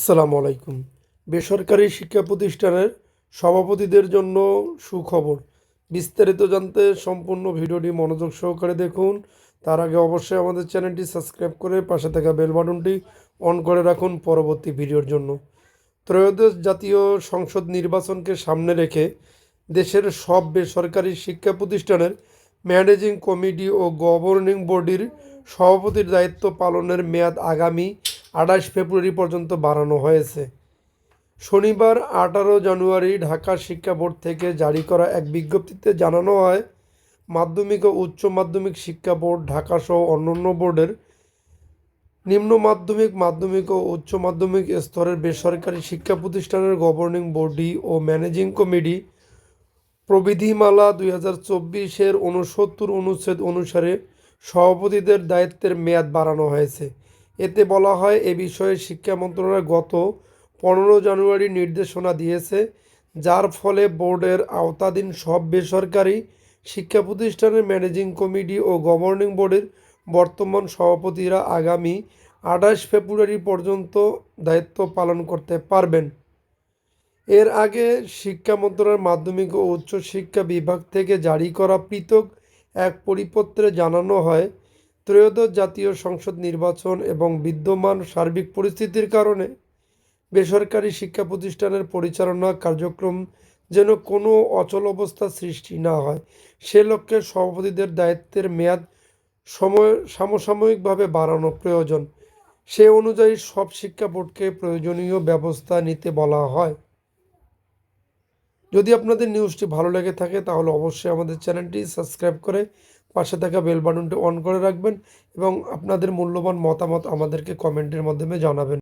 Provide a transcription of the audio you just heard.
আসসালামু আলাইকুম। বেসরকারি শিক্ষা প্রতিষ্ঠানের সভাপতিদের জন্য সুখবর। বিস্তারিত জানতে সম্পূর্ণ ভিডিওটি মনোযোগ সহকারে দেখুন। তার আগে অবশ্যই আমাদের চ্যানেলটি সাবস্ক্রাইব করে পাশে থাকা বেল বাটনটি অন করে রাখুন পরবর্তী ভিডিওর জন্য। ত্রয়োদশ জাতীয় সংসদ নির্বাচনকে সামনে রেখে দেশের সব বেসরকারি শিক্ষা প্রতিষ্ঠানের ম্যানেজিং কমিটি ও গভর্নিং বডির সভাপতির দায়িত্ব পালনের মেয়াদ আগামী আঠাশ ফেব্রুয়ারি পর্যন্ত বাড়ানো হয়েছে। শনিবার আঠারো জানুয়ারি ঢাকা শিক্ষা বোর্ড থেকে জারি করা এক বিজ্ঞপ্তিতে জানানো হয়, মাধ্যমিক ও উচ্চ মাধ্যমিক শিক্ষা বোর্ড ঢাকাসহ অন্যান্য বোর্ডের নিম্ন মাধ্যমিক মাধ্যমিক ও উচ্চ মাধ্যমিক স্তরের বেসরকারি শিক্ষা প্রতিষ্ঠানের গভর্নিং বডি ও ম্যানেজিং কমিটি প্রবিধিমালা দুই হাজার চব্বিশের উনসত্তর অনুচ্ছেদ অনুসারে সভাপতিদের দায়িত্বের মেয়াদ বাড়ানো হয়েছে। এতে বলা হয়, এ বিষয়ে শিক্ষা মন্ত্রণালয় গত পনেরো জানুয়ারি নির্দেশনা দিয়েছে, যার ফলে বোর্ডের আওতাধীন সব বেসরকারি শিক্ষা প্রতিষ্ঠানের ম্যানেজিং কমিটি ও গভর্নিং বোর্ডের বর্তমান সভাপতিরা আগামী আঠাশ ফেব্রুয়ারি পর্যন্ত দায়িত্ব পালন করতে পারবেন। এর আগে শিক্ষা মন্ত্রণালয়ের মাধ্যমিক ও উচ্চ শিক্ষা বিভাগ থেকে জারি করা পৃথক এক পরিপত্রে জানানো হয় ত্রয়োদশ জাতীয় সংসদ নির্বাচন এবং বিদ্যমান সার্বিক পরিস্থিতির কারণে বেসরকারি শিক্ষা প্রতিষ্ঠানের পরিচালনা কার্যক্রম যেন কোনো অচল অবস্থা সৃষ্টি না হয়। সে লক্ষ্যে সভাপতিদের দায়িত্বের মেয়াদ সময়, সমসাময়িকভাবে বাড়ানো প্রয়োজন। সে অনুযায়ী সব শিক্ষা বোর্ডকে প্রয়োজনীয় ব্যবস্থা নিতে বলা হয়। যদি আপনাদের নিউজটি ভালো লেগে থাকে, তাহলে অবশ্যই আমাদের চ্যানেলটি সাবস্ক্রাইব করে পাশে থাকা বেল বাটনটি অন করে রাখবেন এবং আপনাদের মূল্যবান মতামত আমাদেরকে কমেন্টের মাধ্যমে জানাবেন।